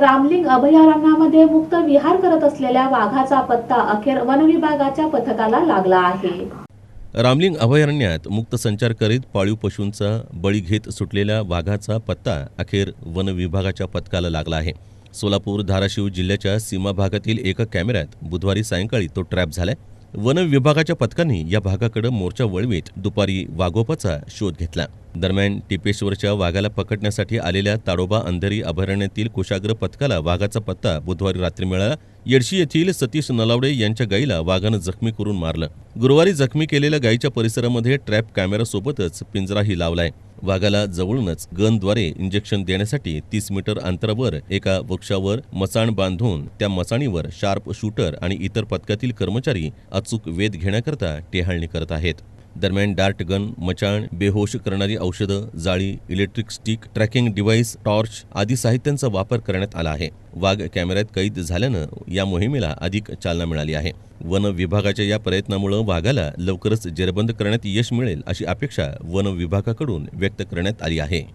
रामलिंग अभयारण्यामध्ये मुक्त विहार करत असलेल्या वाघाचा पत्ता अखेर वनविभागाच्या पथकाला लागला आहे. रामलिंग अभयारण्यात मुक्त संचार करीत पाळीव पशूंचा बळी घेत सुटलेल्या वाघाचा पत्ता अखेर वन विभागाच्या पथकाला लागला आहे. सोलापूर धाराशिव जिल्ह्याच्या सीमा भागातील एका कॅमेऱ्यात बुधवारी सायंकाळी तो ट्रॅप झालाय. वन विभागाच्या पथकांनी या भागाकडे मोर्चा वळवीत दुपारी वाघोपाचा शोध घेतला. दरम्यान टिपेश्वरच्या वाघाला पकडण्यासाठी आलेल्या ताडोबा अंधेरी अभयारण्यातील कुशाग्र पथकाला वाघाचा पत्ता बुधवारी रात्री मिळाला. येडशी येथील सतीश नलावडे यांच्या गाईला वाघानं जखमी करून मारलं. गुरुवारी जखमी केलेल्या गायीच्या परिसरामध्ये ट्रॅप कॅमेरासोबतच पिंजराही लावलाय. वाघाला जवळूनच गनद्वारे इंजेक्शन देण्यासाठी तीस मीटर अंतरावर एका वृक्षावर मचाण बांधून त्या मचाणीवर शार्प शूटर आणि इतर पथकातील कर्मचारी अचूक वेध घेण्याकरता टेहाळणी करत आहेत. दरम्यान डार्ट गन मचाण बेहोश करणारी औषधं जाळी electric stick tracking device torch आदी साहित्यांचा वापर करण्यात आला आहे. वाघ कॅमेऱ्यात कैद झाल्यानं या मोहिमेला अधिक चालना मिळाली आहे. वन विभागाच्या या प्रयत्नामुळे वाघाला लवकरच जेरबंद करण्यात यश मिळेल अशी अपेक्षा वन विभागाकडून व्यक्त करण्यात आली आहे.